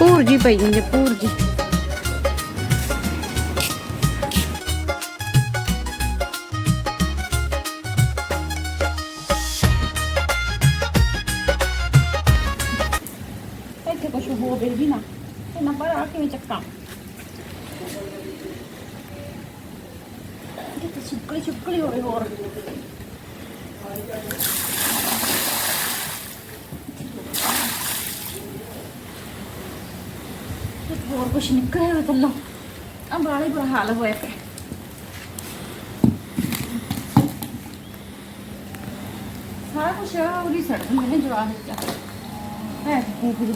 ਪੂਰ ਜੀ ਪਈ ਹੁੰਦੀ ਪੂਰ ਜੀ ਹੋਰ ਕੁਛ ਨਿਕਲਿਆ ਹੋਇਆ ਥੱਲੋਂ ਆ ਬਾਲੇ ਬੁਰਾ ਹਾਲ ਹੋਇਆ ਪਿਆ। ਸਾਰਾ ਕੁਛ ਉਹਦੀ ਸੜਕ ਮੈਨੇ ਜਵਾਬ ਦਿੱਤਾ। ਹੈ ਕੀ ਕੁਝ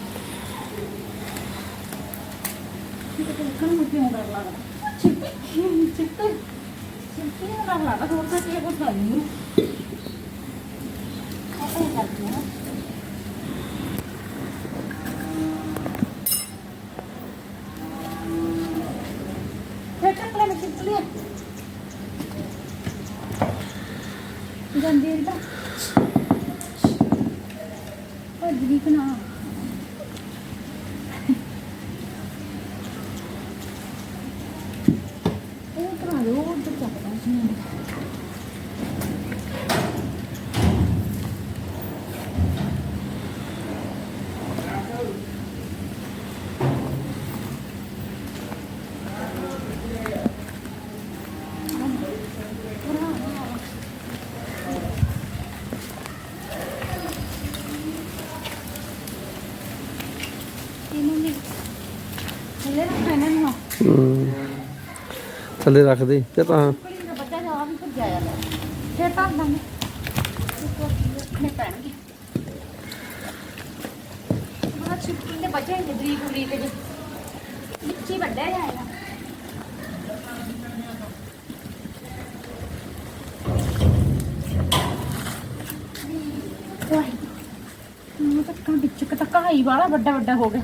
ਇਹ ਤਾਂ ਕੱਲ ਮੁੱਕੇ ਹੁੰਦਾ ਲੱਗਦਾ? ਚਿੱਟੇ ਚਿੱਟੇ ਚਿੱਟੇ ਦਾ ਲੱਗਦਾ, ਹੋਰ ਤਾਂ ਕੀ ਕੁਝ ਨਹੀਂ ਆਪਾਂ ਇਹ ਕਰਦੇ ਹਾਂ ਫਿਰ ਟੱਕਲੇ ਵਿੱਚ ਚਿੱਟਲੇ ਗੰਦੀ ਇਹਦਾ ਭੱਜ ਗਈ ਕਿ ਨਾ ਉਹ ਭਰਾ ਦੇ ਉਹ ਉੱਧਰ ਚੱਕਦਾ ਸੀ ਮੈਨੂੰ। ਇਹਨੂੰ ਵੀ ਥੱਲੇ ਰੱਖਣਾ ਇਹਨਾਂ ਰੱਖ ਦੇ ਤੇ ਤਾਂ ਬੱਚਾ ਜਾ ਵੀ ਭੱਜਿਆ ਜਾਂਦਾ ਫਿਰ ਤਾਂ ਦਾਂਗੇ ਨੇ ਪੈਣਗੇ ਬੜਾ ਛੁੱਟੀ ਦੇ ਬੱਚੇ ਨੇ ਬਰੀਕ ਬਰੀਕ ਜਿਹੇ ਵਿੱਚ ਵੱਡਾ ਜਾਏਗਾ ਵਾਹਿਗੁਰੂ ਤਾਂ ਵਿੱਚ ਕਿ ਵਾਲਾ ਵੱਡਾ ਵੱਡਾ ਹੋ ਗਿਆ।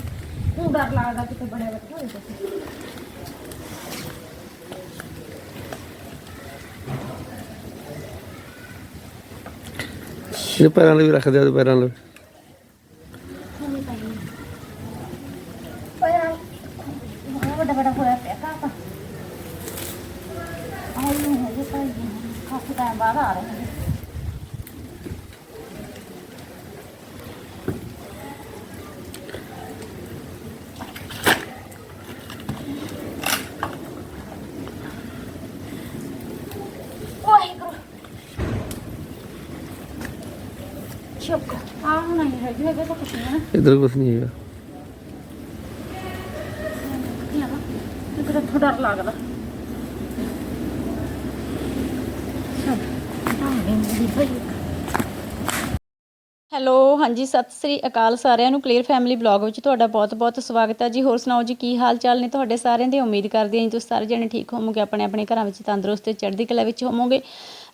ਹੁਣ ਡਰ ਲੱਗਦਾ ਕਿਤੇ ਬੜਿਆ ਬੱਚਾ ਹੋਏ। ਤਾਂ ਇਹ ਪੈਰਾਂ ਲਈ ਵੀ ਰੱਖ ਦੇ ਪੈਰਾਂ ਲਈ ਵੱਡਾ ਵੱਡਾ ਹੋਇਆ ਪਿਆ ਕਾਕਾ ਆਈ ਨੂੰ ਹੈ ਜੇ, ਕਾਫੀ ਟਾਈਮ ਬਾਅਦ ਆ ਰਹੇ ਨੇ ਵਾਹਿਗੁਰੂ ਚੁੱਪ ਆ ਨਹੀਂ ਹੈ ਜੀ ਹੈਗਾ ਤਾਂ ਕੁਛ ਨਹੀਂ ਹੈ ਇਧਰ ਕੁਝ ਨਹੀਂ ਹੈਗਾ ਇੱਕ ਤਾਂ ਥੋੜਾ ਡਰ ਲੱਗਦਾ ਹੈਲੋ, ਹਾਂਜੀ, ਸਤਿ ਸ੍ਰੀ ਅਕਾਲ ਸਾਰਿਆਂ ਨੂੰ ਕਲੀਅਰ ਫੈਮਿਲੀ ਬਲੌਗ ਵਿੱਚ ਤੁਹਾਡਾ ਬਹੁਤ-ਬਹੁਤ ਸਵਾਗਤ ਹੈ ਜੀ। ਹੋਰ ਸੁਣਾਓ ਜੀ, ਕੀ ਹਾਲ ਚਾਲ ਨੇ ਤੁਹਾਡੇ ਸਾਰਿਆਂ ਦੇ? ਉਮੀਦ ਕਰਦੀ ਹਾਂ ਜੀ ਤੁਸੀਂ ਸਾਰੇ ਜਣੇ ਠੀਕ ਹੋਵੋਗੇ ਆਪਣੇ ਆਪਣੇ ਘਰਾਂ ਵਿੱਚ ਤੰਦਰੁਸਤ ਤੇ ਚੜ੍ਹਦੀ ਕਲਾ ਵਿੱਚ ਹੋਵੋਗੇ।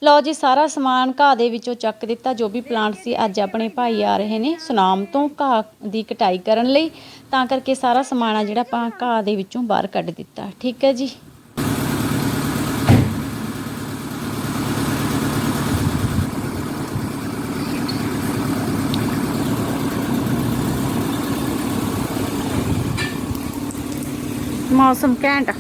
ਲਓ ਜੀ, ਸਾਰਾ ਸਮਾਨ ਘਾਹ ਦੇ ਵਿੱਚੋਂ ਚੱਕ ਦਿੱਤਾ, ਜੋ ਵੀ ਪਲਾਂਟ ਸੀ, ਅੱਜ ਆਪਣੇ ਭਾਈ ਆ ਰਹੇ ਨੇ ਸੁਨਾਮ ਤੋਂ ਘਾਹ ਦੀ ਕਟਾਈ ਕਰਨ ਲਈ। ਤਾਂ ਕਰਕੇ ਸਾਰਾ ਸਮਾਨ ਆ ਜਿਹੜਾ ਆਪਾਂ ਘਾਹ ਦੇ ਵਿੱਚੋਂ ਬਾਹਰ ਕੱਢ ਦਿੱਤਾ। ਠੀਕ ਹੈ ਜੀ? ਮੌਸਮ ਘੈਂਟ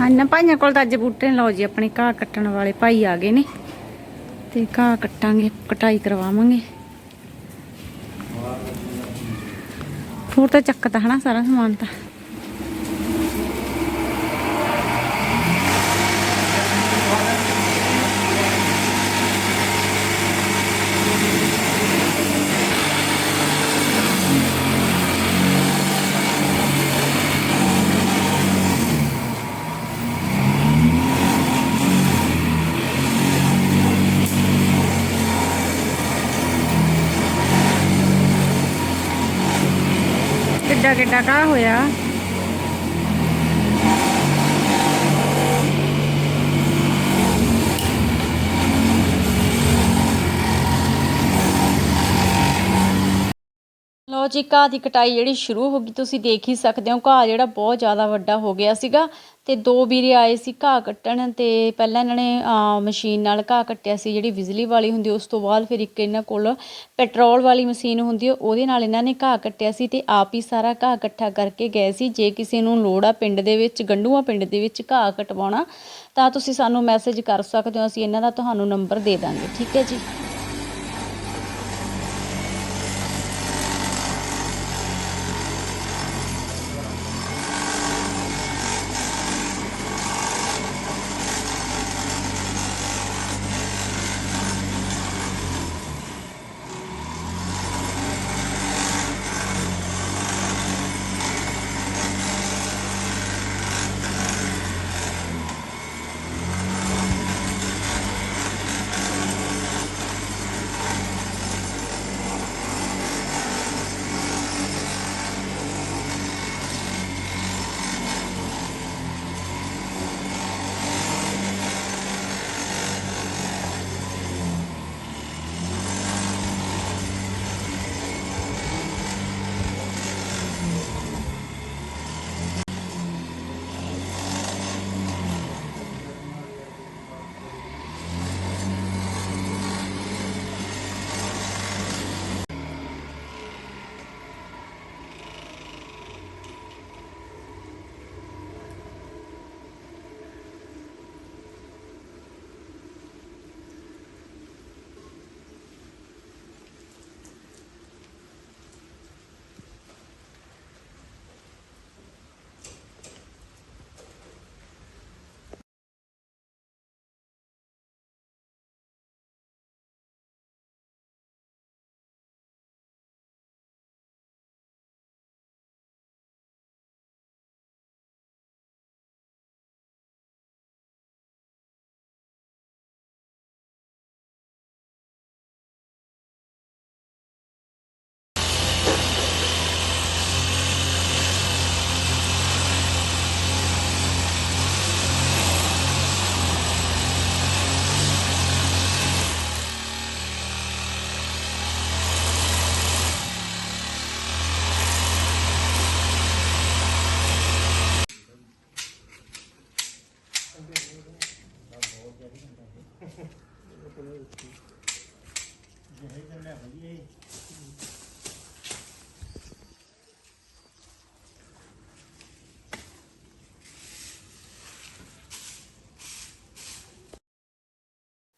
ਹਾਂ ਭਾਈਆਂ ਕੋਲ ਤਾਂ ਅੱਜ ਬੂਟੇ ਨੇ ਲਓ ਜੀ ਆਪਣੇ ਘਾਹ ਕੱਟਣ ਵਾਲੇ ਭਾਈ ਆ ਗਏ ਨੇ ਤੇ ਘਾਹ ਕੱਟਾਂਗੇ ਕਟਾਈ ਕਰਵਾਵਾਂਗੇ ਹੋਰ ਤਾਂ ਚੱਕਤਾ ਹਨਾ ਸਾਰਾ ਸਮਾਨ ਤਾਂ ਕਿੱਡਾ ਹੋਇਆ? ਲਓ ਜੀ, ਘਾਹ ਦੀ ਕਟਾਈ ਜਿਹੜੀ ਸ਼ੁਰੂ ਹੋ ਗਈ, ਤੁਸੀਂ ਦੇਖ ਹੀ ਸਕਦੇ ਹੋ, ਘਾਹ ਜਿਹੜਾ ਬਹੁਤ ਜ਼ਿਆਦਾ ਵੱਡਾ ਹੋ ਗਿਆ ਸੀਗਾ। ਤੇ ਦੋ ਵੀਰੇ ਆਏ ਸੀ ਘਾਹ ਕੱਟਣ ਤੇ ਪਹਿਲਾਂ ਇਹਨਾਂ ਨੇ ਮਸ਼ੀਨ ਨਾਲ ਘਾਹ ਕੱਟਿਆ ਸੀ, ਜਿਹੜੀ ਬਿਜਲੀ ਵਾਲੀ ਹੁੰਦੀ, ਉਸ ਤੋਂ ਬਾਅਦ ਫਿਰ ਇੱਕ ਇਹਨਾਂ ਕੋਲ ਪੈਟਰੋਲ ਵਾਲੀ ਮਸ਼ੀਨ ਹੁੰਦੀ ਹੈ ਉਹਦੇ ਨਾਲ ਇਹਨਾਂ ਨੇ ਘਾਹ ਕੱਟਿਆ ਸੀ ਤੇ ਆਪ ਹੀ ਸਾਰਾ ਘਾਹ ਇਕੱਠਾ ਕਰਕੇ ਗਏ ਸੀ। ਜੇ ਕਿਸੇ ਨੂੰ ਲੋੜ ਆ ਪਿੰਡ ਦੇ ਵਿੱਚ, ਗੰਡੂਆ ਪਿੰਡ ਦੇ ਵਿੱਚ ਘਾਹ ਕਟਵਾਉਣਾ, ਤਾਂ ਤੁਸੀਂ ਸਾਨੂੰ ਮੈਸੇਜ ਕਰ ਸਕਦੇ ਹੋ, ਅਸੀਂ ਇਹਨਾਂ ਦਾ ਤੁਹਾਨੂੰ ਨੰਬਰ ਦੇ ਦਾਂਗੇ। ਠੀਕ ਹੈ ਜੀ।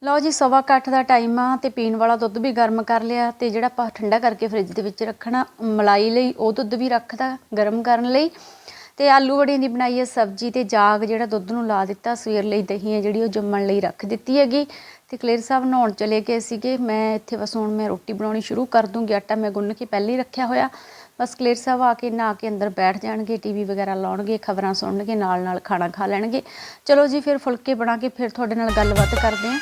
ਲਓ ਜੀ, ਸਵਾ ਕੁ ਦਾ ਟਾਈਮ ਆ ਤੇ ਪੀਣ ਵਾਲਾ ਦੁੱਧ ਵੀ ਗਰਮ ਕਰ ਲਿਆ ਤੇ ਜਿਹੜਾ ਆਪਾਂ ਠੰਡਾ ਕਰਕੇ ਫ੍ਰਿਜ ਦੇ ਵਿੱਚ ਰੱਖਣਾ, ਮਲਾਈ ਲਈ, ਉਹ ਦੁੱਧ ਵੀ ਰੱਖਦਾ ਗਰਮ ਕਰਨ ਲਈ। ਤੇ ਆਲੂ ਵੜੀਆਂ ਦੀ ਬਣਾਈ ਹੈ ਸਬਜ਼ੀ ਤੇ ਜਾਗ ਜਿਹੜਾ ਦੁੱਧ ਨੂੰ ਲਾ ਦਿੱਤਾ, ਸਵੇਰ ਲਈ ਦਹੀਂ ਹੈ ਜਿਹੜੀ ਉਹ ਜੰਮਣ ਲਈ ਰੱਖ ਦਿੱਤੀ ਹੈਗੀ। ਤੇ ਕਲੇਰ ਸਾਹਿਬ ਨਹਾਉਣ ਚਲੇ ਗਏ ਸੀਗੇ। ਮੈਂ ਇੱਥੇ ਬਸ ਹੁਣ ਮੈਂ ਰੋਟੀ ਬਣਾਉਣੀ ਸ਼ੁਰੂ ਕਰ ਦੂੰਗੀ। ਆਟਾ ਮੈਂ ਗੁੰਨ ਕੇ ਪਹਿਲੇ ਹੀ ਰੱਖਿਆ ਹੋਇਆ। ਬਸ ਕਲੇਰ ਸਾਹਿਬ ਆ ਕੇ ਨਹਾ ਕੇ ਅੰਦਰ ਬੈਠ ਜਾਣਗੇ ਟੀਵੀ ਵਗੈਰਾ ਲਾਉਣਗੇ, ਖਬਰਾਂ ਸੁਣਨਗੇ ਨਾਲ ਨਾਲ ਖਾਣਾ ਖਾ ਲੈਣਗੇ। ਚਲੋ ਜੀ, ਫਿਰ ਫੁਲਕੇ ਬਣਾ ਕੇ ਫਿਰ ਤੁਹਾਡੇ ਨਾਲ ਗੱਲਬਾਤ ਕਰਦੇ ਹਾਂ।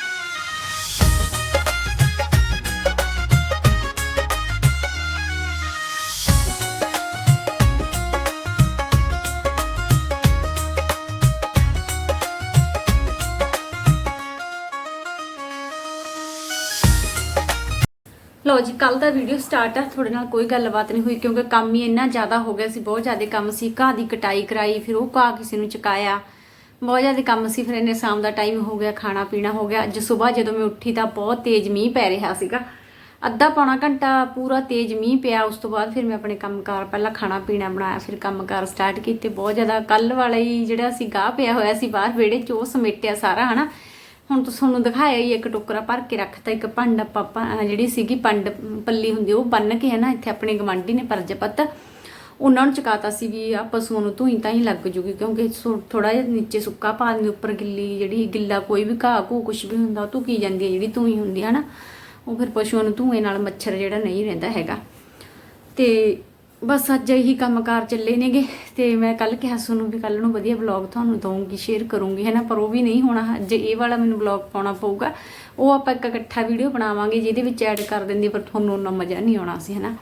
ਲਓ ਜੀ ਕੱਲ ਦਾ ਵੀਡੀਓ ਸਟਾਰਟ ਆ, ਤੁਹਾਡੇ ਨਾਲ ਕੋਈ ਗੱਲਬਾਤ ਨਹੀਂ ਹੋਈ, ਕਿਉਂਕਿ ਕੰਮ ਹੀ ਇੰਨਾ ਜ਼ਿਆਦਾ ਹੋ ਗਿਆ ਸੀ, ਬਹੁਤ ਜ਼ਿਆਦਾ ਕੰਮ ਸੀ, ਘਾਹ ਦੀ ਕਟਾਈ ਕਰਾਈ, ਫਿਰ ਉਹ ਘਾਹ ਕਿਸੇ ਨੂੰ ਚੁਕਾਇਆ। ਬਹੁਤ ਜ਼ਿਆਦਾ ਕੰਮ ਸੀ, ਫਿਰ ਇਹਨੇ ਸ਼ਾਮ ਦਾ ਟਾਈਮ ਹੋ ਗਿਆ, ਖਾਣਾ ਪੀਣਾ ਹੋ ਗਿਆ। ਅੱਜ ਸਵੇਰ ਜਦੋਂ ਮੈਂ ਉੱਠੀ ਤਾਂ ਬਹੁਤ ਤੇਜ਼ ਮੀਂਹ ਪੈ ਰਿਹਾ ਸੀਗਾ। ਅੱਧਾ ਪੌਣਾ ਘੰਟਾ ਪੂਰਾ ਤੇਜ਼ ਮੀਂਹ ਪਿਆ, ਉਸ ਤੋਂ ਬਾਅਦ ਫਿਰ ਮੈਂ ਆਪਣੇ ਕੰਮਕਾਰ, ਪਹਿਲਾਂ ਖਾਣਾ ਪੀਣਾ ਬਣਾਇਆ, ਫਿਰ ਕੰਮਕਾਰ ਸਟਾਰਟ ਕੀਤੇ। ਬਹੁਤ ਜ਼ਿਆਦਾ ਕੱਲ ਵਾਲਾ ਹੀ ਜਿਹੜਾ ਸੀ, ਗਾਹ ਪਿਆ ਹੋਇਆ ਸੀ, ਬਾਹਰ ਵਿਹੜੇ 'ਚ, ਉਹ ਸਮੇਟਿਆ ਸਾਰਾ, ਹਨਾ? ਹੁਣ ਤਾਂ ਤੁਹਾਨੂੰ ਦਿਖਾਇਆ ਹੀ ਇੱਕ ਟੋਕਰਾ ਭਰ ਕੇ ਰੱਖਤਾ, ਇੱਕ ਪੰਡ ਪਾਪਾ ਜਿਹੜੀ ਸੀਗੀ ਪੰਡ ਪੱਲੀ ਹੁੰਦੀ, ਉਹ ਬੰਨ ਕੇ ਹੈ ਨਾ ਇੱਥੇ ਆਪਣੇ ਗਵਾਂਢੀ ਨੇ ਪਰਜਪਤ ਉਹਨਾਂ ਨੂੰ ਚਕਾਤਾ ਸੀ ਵੀ ਆ ਪਸ਼ੂਆਂ ਨੂੰ ਧੂਈ ਤਾਂ ਹੀ ਲੱਗ ਜੂਗੀ, ਕਿਉਂਕਿ ਥੋੜਾ ਜਿਹਾ ਨੀਚੇ ਸੁੱਕਾ ਪਾ ਦਿੰਦੇ, ਉੱਪਰ ਗਿੱਲੀ ਜਿਹੜੀ ਗਿੱਲਾ ਕੋਈ ਵੀ ਘਾਹ ਘੂ ਕੁਝ ਵੀ ਹੁੰਦਾ, ਉਹ ਧੁਕੀ ਜਾਂਦੀ ਹੈ ਜਿਹੜੀ ਧੂਈ ਹੁੰਦੀ ਹੈ ਨਾ ਉਹ ਫਿਰ ਪਸ਼ੂਆਂ ਨੂੰ ਧੂਏ ਨਾਲ ਮੱਛਰ ਜਿਹੜਾ ਨਹੀਂ ਰਹਿੰਦਾ ਹੈਗਾ। ਤੇ ਬਸ ਅੱਜ ਇਹੀ ਕੰਮਕਾਰ ਚੱਲੇ ਨੇਗੇ ਤੇ ਮੈਂ ਕੱਲ ਕਿਹਾ ਤੁਹਾਨੂੰ ਵੀ ਕੱਲ ਨੂੰ ਵਧੀਆ ਵਲੌਗ ਤੁਹਾਨੂੰ ਦਊਂਗੀ ਸ਼ੇਅਰ ਕਰੂੰਗੀ, ਹੈ ਨਾ? ਪਰ ਉਹ ਵੀ ਨਹੀਂ ਹੋਣਾ। ਅੱਜ ਇਹ ਵਾਲਾ ਮੈਨੂੰ ਵਲੌਗ ਪਾਉਣਾ ਪਊਗਾ। ਉਹ ਆਪਾਂ ਇੱਕ ਇਕੱਠਾ ਵੀਡੀਓ ਬਣਾਵਾਂਗੇ ਜਿਹਦੇ ਵਿੱਚ ਐਡ ਕਰ ਦਿੰਦੀ ਪਰ ਤੁਹਾਨੂੰ ਉਹਨਾਂ ਮਜ਼ਾ ਨਹੀਂ ਆਉਣਾ ਸੀ, ਹੈ ਨਾ?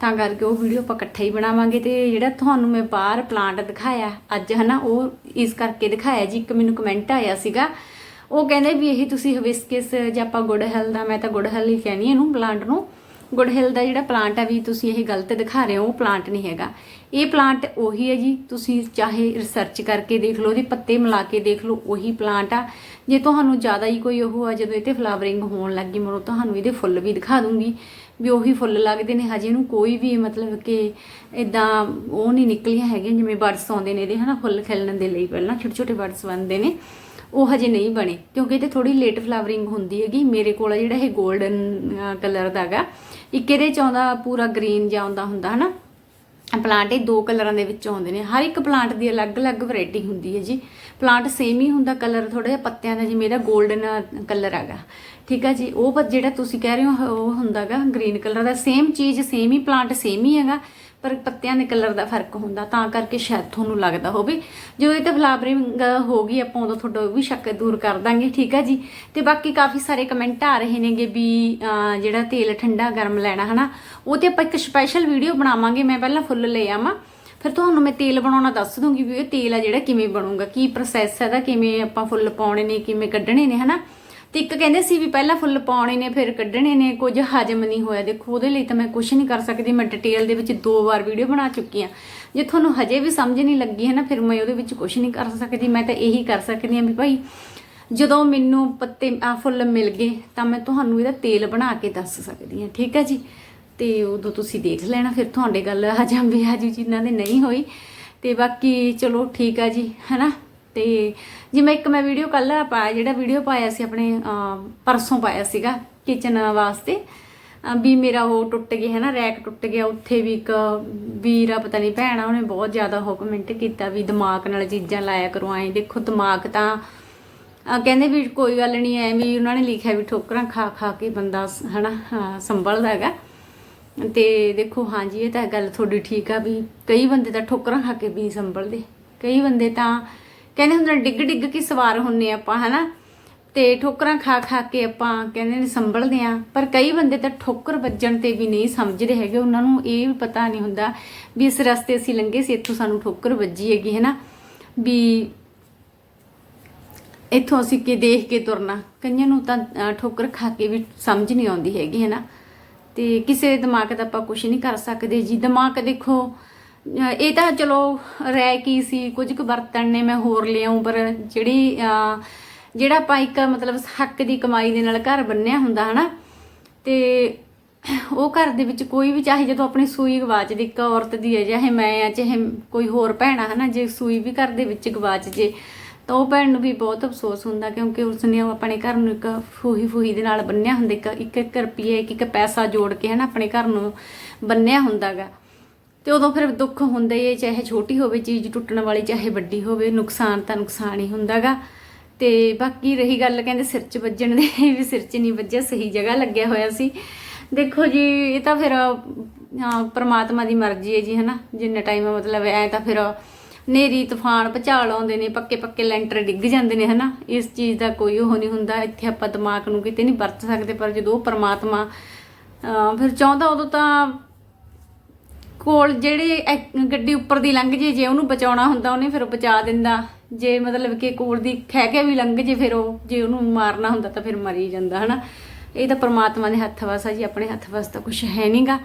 ਤਾਂ ਕਰਕੇ ਉਹ ਵੀਡੀਓ ਆਪਾਂ ਇਕੱਠਾ ਹੀ ਬਣਾਵਾਂਗੇ ਤੇ ਜਿਹੜਾ ਤੁਹਾਨੂੰ ਮੈਂ ਬਾਹਰ ਪਲਾਂਟ ਦਿਖਾਇਆ ਅੱਜ ਹਨਾ ਉਹ ਇਸ ਕਰਕੇ ਦਿਖਾਇਆ ਜੀ। ਇੱਕ ਮੈਨੂੰ ਕਮੈਂਟ ਆਇਆ ਸੀਗਾ। ਉਹ ਕਹਿੰਦੇ ਵੀ ਇਹ ਤੁਸੀਂ ਹਵਿਸਕਿਸ ਜਾਂ ਆਪਾਂ ਗੁੜਹਲ ਦਾ, ਮੈਂ ਤਾਂ ਗੁੜਹਲ ਹੀ ਕਹਿੰਦੀ ਇਹਨੂੰ ਪਲਾਂਟ ਨੂੰ। ਗੁੜਹਿਲ ਦਾ ਜਿਹੜਾ ਪਲਾਂਟ ਆ ਵੀ ਤੁਸੀਂ ਇਹ ਗਲਤ ਦਿਖਾ ਰਹੇ ਹੋ, ਉਹ ਪਲਾਂਟ ਨਹੀਂ ਹੈਗਾ। ਇਹ ਪਲਾਂਟ ਉਹੀ ਹੈ ਜੀ, ਤੁਸੀਂ ਚਾਹੇ ਰਿਸਰਚ ਕਰਕੇ ਦੇਖ ਲਓ, ਉਹਦੇ ਪੱਤੇ ਮਿਲਾ ਕੇ ਦੇਖ ਲਓ, ਉਹੀ ਪਲਾਂਟ ਆ। ਜੇ ਤੁਹਾਨੂੰ ਜ਼ਿਆਦਾ ਹੀ ਕੋਈ ਉਹ ਆ, ਜਦੋਂ ਇਹ ਫਲਾਵਰਿੰਗ ਹੋਣ ਲੱਗੀ ਮੈਂ ਤੁਹਾਨੂੰ ਇਹਦੇ ਫੁੱਲ ਵੀ ਦਿਖਾ ਦੂੰਗੀ, ਵੀ ਉਹੀ ਫੁੱਲ ਲੱਗਦੇ ਨੇ। ਹਜੇ ਇਹਨੂੰ ਕੋਈ ਵੀ ਮਤਲਬ ਕਿ ਇਦਾਂ ਉਹ ਨਹੀਂ ਨਿਕਲੀਆਂ ਹੈਗੀਆਂ, ਜਿਵੇਂ ਬਰਡਸ ਆਉਂਦੇ ਨੇ ਇਹਦੇ, ਹਨਾ, ਫੁੱਲ ਖਿਲਣ ਦੇ ਲਈ ਪਹਿਲਾਂ ਛੋਟੇ ਛੋਟੇ ਬਰਡਸ ਬਣਦੇ ਨੇ, ਉਹ ਹਜੇ ਨਹੀਂ ਬਣੇ। ਕਿਉਂਕਿ ਇਹ ਇਹਦੇ ਥੋੜੀ ਲੇਟ ਫਲਾਵਰਿੰਗ ਹੁੰਦੀ ਹੈਗੀ। ਮੇਰੇ ਕੋਲ ਜਿਹੜਾ ਇਹ 골ਡਨ ਕਲਰ ਦਾ ਹੈਗਾ ਇੱਕ ਇਹਦੇ ਚ ਆਉਂਦਾ ਪੂਰਾ ਗ੍ਰੀਨ ਜਿਹਾ ਆਉਂਦਾ ਹੁੰਦਾ, ਹਨਾ? ਪਲਾਂਟ ਇਹ ਦੋ ਕਲਰਾਂ ਦੇ ਵਿੱਚ ਆਉਂਦੇ ਨੇ। ਹਰ ਇੱਕ ਪਲਾਂਟ ਦੀ ਅਲੱਗ-ਅਲੱਗ ਵੈਰਾਈਟੀ ਹੁੰਦੀ ਹੈ ਜੀ। ਪਲਾਂਟ ਸੇਮ ਹੀ ਹੁੰਦਾ ਕਲਰ ਥੋੜਾ ਜਿਹਾ ਪੱਤਿਆਂ ਦਾ, ਜਿਵੇਂ ਇਹਦਾ 골ਡਨ ਕਲਰ ਹੈਗਾ। ਠੀਕ ਹੈ ਜੀ? ਉਹ ਪਰ ਜਿਹੜਾ ਤੁਸੀਂ ਕਹਿ ਰਹੇ ਹੋ, ਉਹ ਹੁੰਦਾਗਾ ਗ੍ਰੀਨ ਕਲਰ ਦਾ। ਸੇਮ ਚੀਜ਼ ਸੇਮ ਹੀ ਪਲਾਂਟ ਸੇਮ ਹੀ ਹੈਗਾ। ਪਰ ਪੱਤਿਆਂ ਦੇ ਕਲਰ ਦਾ ਫ਼ਰਕ ਹੁੰਦਾ, ਤਾਂ ਕਰਕੇ ਸ਼ਾਇਦ ਤੁਹਾਨੂੰ ਲੱਗਦਾ ਹੋਵੇ। ਜਦੋਂ ਇਹ ਤਾਂ ਫਲਾਵਰਿੰਗ ਹੋ ਗਈ, ਆਪਾਂ ਉਦੋਂ ਤੁਹਾਡਾ ਉਹ ਵੀ ਸ਼ੱਕ ਦੂਰ ਕਰ ਦਾਂਗੇ, ਠੀਕ ਹੈ ਜੀ? ਤੇ ਬਾਕੀ ਕਾਫੀ ਸਾਰੇ ਕਮੈਂਟ ਆ ਰਹੇ ਨੇਗੇ ਵੀ ਜਿਹੜਾ ਤੇਲ ਠੰਡਾ ਗਰਮ ਲੈਣਾ, ਹਨਾ? ਉਹ ਤੇ ਆਪਾਂ ਇੱਕ ਸਪੈਸ਼ਲ ਵੀਡੀਓ ਬਣਾਵਾਂਗੇ, ਮੈਂ ਪਹਿਲਾਂ ਫੁੱਲ ਲੈ ਆਵਾਂ। ਫਿਰ ਤੁਹਾਨੂੰ ਮੈਂ ਤੇਲ ਬਣਾਉਣਾ ਦੱਸ ਦੂੰਗੀ ਵੀ ਇਹ ਤੇਲ ਆ ਜਿਹੜਾ ਕਿਵੇਂ ਬਣੂਗਾ, ਕੀ ਪ੍ਰੋਸੈਸ ਹੈ ਦਾ ਕਿਵੇਂ ਆਪਾਂ ਫੁੱਲ ਪਾਉਣੇ ਨੇ, ਕਿਵੇਂ ਕੱਢਣੇ ਨੇ, ਹਨਾ? ਤੇ ਇੱਕ ਕਹਿੰਦੇ ਸੀ ਵੀ ਪਹਿਲਾਂ ਫੁੱਲ ਪਾਉਣੇ ਨੇ, ਫਿਰ ਕੱਢਣੇ ਨੇ, ਕੁਝ ਹਜਮ ਨਹੀਂ ਹੋਇਆ। ਦੇਖੋ, ਉਹਦੇ ਲਈ ਤਾਂ ਮੈਂ ਕੁਝ ਨਹੀਂ ਕਰ ਸਕਦੀ, ਮੈਂ ਡਿਟੇਲ ਦੇ ਵਿੱਚ ਦੋ ਵਾਰ ਵੀਡੀਓ ਬਣਾ ਚੁੱਕੀ ਆ ਜੇ ਤੁਹਾਨੂੰ ਹਜੇ ਵੀ ਸਮਝ ਨਹੀਂ ਲੱਗੀ ਹੈ ਨਾ, ਫਿਰ ਮੈਂ ਉਹਦੇ ਵਿੱਚ ਕੁਝ ਨਹੀਂ ਕਰ ਸਕਦੀ, ਮੈਂ ਤਾਂ ਇਹੀ ਕਰ ਸਕਦੀ ਆ ਵੀ ਭਾਈ, ਜਦੋਂ ਮੈਨੂੰ ਪੱਤੇ, ਆ, ਫੁੱਲ ਮਿਲ ਗਏ, ਤਾਂ ਮੈਂ ਤੁਹਾਨੂੰ ਇਹਦਾ ਤੇਲ ਬਣਾ ਕੇ ਦੱਸ ਸਕਦੀ ਹਾਂ, ਠੀਕ ਹੈ ਜੀ? ਤੇ ਉਦੋਂ ਤੁਸੀਂ ਦੇਖ ਲੈਣਾ, ਫਿਰ ਤੁਹਾਡੇ ਗੱਲ ਹਜਮ ਵੀ ਆਜੂ ਜਿਨ੍ਹਾਂ ਦੇ ਨਹੀਂ ਹੋਈ। ਤੇ ਬਾਕੀ ਚਲੋ ਠੀਕ ਆ ਜੀ ਹੈਨਾ ਤੇ ਜਿਵੇਂ ਇੱਕ ਮੈਂ ਵੀਡੀਓ ਕੱਲ ਪਾਇਆ ਜਿਹੜਾ ਵੀਡੀਓ ਪਾਇਆ ਸੀ ਆਪਣੇ ਪਰਸੋਂ ਪਾਇਆ ਸੀਗਾ ਕਿਚਨ ਵਾਸਤੇ ਵੀ ਮੇਰਾ ਉਹ ਟੁੱਟ ਗਿਆ ਹੈ ਨਾ ਰੈਕ ਟੁੱਟ ਗਿਆ ਉੱਥੇ ਵੀ ਇੱਕ ਵੀਰਾ ਪਤਾ ਨਹੀਂ ਭੈਣ ਆ ਉਹਨੇ ਬਹੁਤ ਜ਼ਿਆਦਾ ਉਹ ਕਮੈਂਟ ਕੀਤਾ ਵੀ ਦਿਮਾਗ ਨਾਲ ਚੀਜ਼ਾਂ ਲਾਇਆ ਕਰੋ ਐਂ ਦੇਖੋ ਦਿਮਾਗ ਤਾਂ ਕਹਿੰਦੇ ਵੀ ਕੋਈ ਗੱਲ ਨਹੀਂ ਐ ਵੀ ਉਹਨਾਂ ਨੇ ਲਿਖਿਆ ਵੀ ਠੋਕਰਾਂ ਖਾ ਖਾ ਕੇ ਬੰਦਾ ਸ- ਹਨਾ ਹਾਂ, ਸੰਭਲਦਾ ਹੈਗਾ। ਤੇ ਦੇਖੋ ਹਾਂਜੀ ਇਹ ਤਾਂ ਗੱਲ ਤੁਹਾਡੀ ਠੀਕ ਆ ਵੀ ਕਈ ਬੰਦੇ ਤਾਂ ਠੋਕਰਾਂ ਖਾ ਕੇ ਵੀ ਸੰਭਲਦੇ। ਕਈ ਬੰਦੇ ਤਾਂ ਕਹਿੰਦੇ ਹੁੰਦੇ ਨੇ, ਡਿੱਗ ਡਿੱਗ ਕੇ ਸਵਾਰ ਹੁੰਨੇ ਆਪਾਂ, ਹਨਾ? ਤੇ ਠੋਕਰਾਂ ਖਾ ਖਾ ਕੇ ਆਪਾਂ ਕਹਿੰਦੇ ਨੇ ਸੰਭਲਦੇ ਆ। ਪਰ ਕਈ ਬੰਦੇ ਤਾਂ ਠੋਕਰ ਵੱਜਣ ਤੇ ਵੀ ਨਹੀਂ ਸਮਝਦੇ ਹੈਗੇ, ਉਹਨਾਂ ਨੂੰ ਇਹ ਵੀ ਪਤਾ ਨਹੀਂ ਹੁੰਦਾ ਵੀ ਇਸ ਰਸਤੇ ਅਸੀਂ ਲੰਘੇ ਸੀ, ਇੱਥੋਂ ਸਾਨੂੰ ਠੋਕਰ ਵੱਜੀ ਹੈਗੀ ਹੈ ਨਾ ਵੀ ਇੱਥੋਂ ਅਸੀਂ ਕਿ ਦੇਖ ਕੇ ਤੁਰਨਾ। ਕਈਆਂ ਨੂੰ ਤਾਂ ਠੋਕਰ ਖਾ ਕੇ ਵੀ ਸਮਝ ਨਹੀਂ ਆਉਂਦੀ ਹੈਗੀ ਹੈ ਨਾ ਤੇ ਕਿਸੇ ਦੇ ਦਿਮਾਗ ਦਾ ਆਪਾਂ ਕੁਝ ਨਹੀਂ ਕਰ ਸਕਦੇ ਜੀ। ਦਿਮਾਗ ਦੇਖੋ ਇਹ ਤਾਂ ਚਲੋ ਰਹਿ ਕੀ ਸੀ, ਕੁਝ ਕੁ ਬਰਤਨ ਨੇ ਮੈਂ ਹੋਰ ਲਿਆਉਂ ਪਰ ਜਿਹੜੀ ਜਿਹੜਾ ਆਪਾਂ ਇੱਕ ਮਤਲਬ ਹੱਕ ਦੀ ਕਮਾਈ ਦੇ ਨਾਲ ਘਰ ਬੰਨਿਆ ਹੁੰਦਾ ਹਨਾ, ਤੇ ਉਹ ਘਰ ਦੇ ਵਿੱਚ ਕੋਈ ਵੀ, ਚਾਹੇ ਜਦੋਂ ਆਪਣੀ ਸੂਈ ਗਵਾਚ ਦੀ ਇੱਕ ਔਰਤ ਦੀ ਹੈ, ਚਾਹੇ ਮੈਂ ਆ ਚਾਹੇ ਕੋਈ ਹੋਰ ਭੈਣ ਆ ਹਨਾ, ਜੇ ਸੂਈ ਵੀ ਘਰ ਦੇ ਵਿੱਚ ਗਵਾਚ ਜੇ, ਤਾਂ ਉਹ ਭੈਣ ਨੂੰ ਵੀ ਬਹੁਤ ਅਫਸੋਸ ਹੁੰਦਾ, ਕਿਉਂਕਿ ਉਸਨੇ ਉਹ ਆਪਣੇ ਘਰ ਨੂੰ ਇੱਕ ਫੂਹੀ ਫੂਹੀ ਦੇ ਨਾਲ ਬੰਨਿਆ ਹੁੰਦਾ, ਇੱਕ ਇੱਕ ਇੱਕ ਇੱਕ ਇੱਕ ਪੈਸਾ ਜੋੜ ਕੇ ਹਨਾ, ਆਪਣੇ ਘਰ ਨੂੰ ਬੰਨਿਆ ਹੁੰਦਾਗਾ। ਤੇ ਉਦੋਂ ਫਿਰ ਦੁੱਖ ਹੁੰਦਾ ਹੀ ਹੈ, ਚਾਹੇ ਛੋਟੀ ਹੋਵੇ, ਚੀਜ਼ ਟੁੱਟਣ ਵਾਲੀ, ਚਾਹੇ ਵੱਡੀ ਹੋਵੇ, ਨੁਕਸਾਨ ਤਾਂ ਨੁਕਸਾਨ ਹੀ ਹੁੰਦਾਗਾ। ਤੇ ਬਾਕੀ ਰਹੀ ਗੱਲ ਕਹਿੰਦੇ ਸਿਰ 'ਚ ਵੱਜਣ ਦੇ, ਵੀ ਸਿਰ 'ਚ ਨਹੀਂ ਵੱਜਿਆ, ਸਹੀ ਜਗ੍ਹਾ ਲੱਗਿਆ ਹੋਇਆ ਸੀ। ਦੇਖੋ ਜੀ, ਇਹ ਤਾਂ ਫਿਰ ਪਰਮਾਤਮਾ ਦੀ ਮਰਜ਼ੀ ਹੈ ਜੀ, ਹਨਾ? ਜਿੰਨਾ ਟਾਈਮ ਮਤਲਬ ਐ ਤਾਂ ਫਿਰ ਨੇਰੀ ਤੂਫਾਨ, ਭਚਾਲ ਆਉਂਦੇ ਨੇ, ਪੱਕੇ ਪੱਕੇ ਲੈਂਟਰ ਡਿੱਗ ਜਾਂਦੇ ਨੇ, ਹਨਾ? ਇਸ ਚੀਜ਼ ਦਾ ਕੋਈ ਉਹ ਨਹੀਂ ਹੁੰਦਾ, ਇੱਥੇ ਆਪਾਂ ਦਿਮਾਗ ਨੂੰ ਕਿਤੇ ਨਹੀਂ ਵਰਤ ਸਕਦੇ, ਪਰ ਜਦੋਂ ਪਰਮਾਤਮਾ ਫਿਰ ਚਾਹੁੰਦਾ ਉਦੋਂ ਤਾਂ ਕੋਲ ਜਿਹੜੇ ਐਕ- ਗੱਡੀ ਉੱਪਰ ਦੀ ਲੰਘ ਜੇ ਜੇ ਉਹਨੂੰ ਬਚਾਉਣਾ ਹੁੰਦਾ, ਉਹਨੇ ਫਿਰ ਉਹ ਬਚਾ ਦਿੰਦਾ। ਜੇ ਮਤਲਬ ਕਿ ਕੋਲ ਦੀ ਖਹਿ ਕੇ ਵੀ ਲੰਘ ਜੇ, ਫਿਰ ਉਹ ਜੇ ਉਹਨੂੰ ਮਾਰਨਾ ਹੁੰਦਾ ਤਾਂ ਫਿਰ ਮਰੀ ਹੀ ਜਾਂਦਾ, ਹਨਾ। ਇਹ ਤਾਂ ਪ੍ਰਮਾਤਮਾ ਦੇ ਹੱਥ ਵਸ ਆ ਜੀ, ਆਪਣੇ ਹੱਥ ਵਸ ਤਾਂ ਕੁਝ ਹੈ ਨਹੀਂਗਾ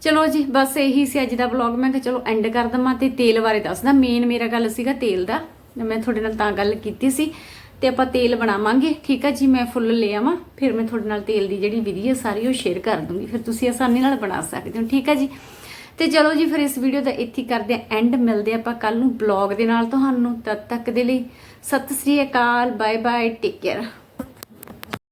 ਚਲੋ ਜੀ, ਬਸ ਇਹੀ ਸੀ ਅੱਜ ਦਾ ਵਲੌਗ ਮੈਂ ਕਿਹਾ ਚਲੋ ਐਂਡ ਕਰ ਦਵਾਂ ਤੇ ਤੇਲ ਬਾਰੇ ਦੱਸਦਾ। ਮੇਨ ਮੇਰਾ ਗੱਲ ਸੀਗਾ ਤੇਲ ਦਾ। ਮੈਂ ਤੁਹਾਡੇ ਨਾਲ ਤਾਂ ਗੱਲ ਕੀਤੀ ਸੀ। ਤੇ ਆਪਾਂ ਤੇਲ ਬਣਾਵਾਂਗੇ, ਠੀਕ ਆ ਜੀ? ਮੈਂ ਫੁੱਲ ਲੈ ਆਵਾਂ, ਫਿਰ ਮੈਂ ਤੁਹਾਡੇ ਨਾਲ ਤੇਲ ਦੀ ਜਿਹੜੀ ਵਿਧੀ ਹੈ ਸਾਰੀ ਉਹ ਸ਼ੇਅਰ ਕਰ ਦੂੰਗੀ। ਫਿਰ ਤੁਸੀਂ ਆਸਾਨੀ ਨਾਲ ਬਣਾ ਸਕਦੇ ਹੋ, ਠੀਕ ਆ ਜੀ? ਤੇ ਚਲੋ ਜੀ ਫਿਰ ਇਸ ਵੀਡੀਓ ਦਾ ਇੱਥੇ ਕਰਦੇ ਆ ਐਂਡ ਮਿਲਦੇ ਆਪਾਂ ਕੱਲ ਨੂੰ ਬਲੌਗ ਦੇ ਨਾਲ ਤੁਹਾਨੂੰ, ਤਦ ਤੱਕ ਦੇ ਲਈ ਸਤਿ ਸ੍ਰੀ ਅਕਾਲ ਬਾਏ ਬਾਏ ਟੇਕ ਕੇਅਰ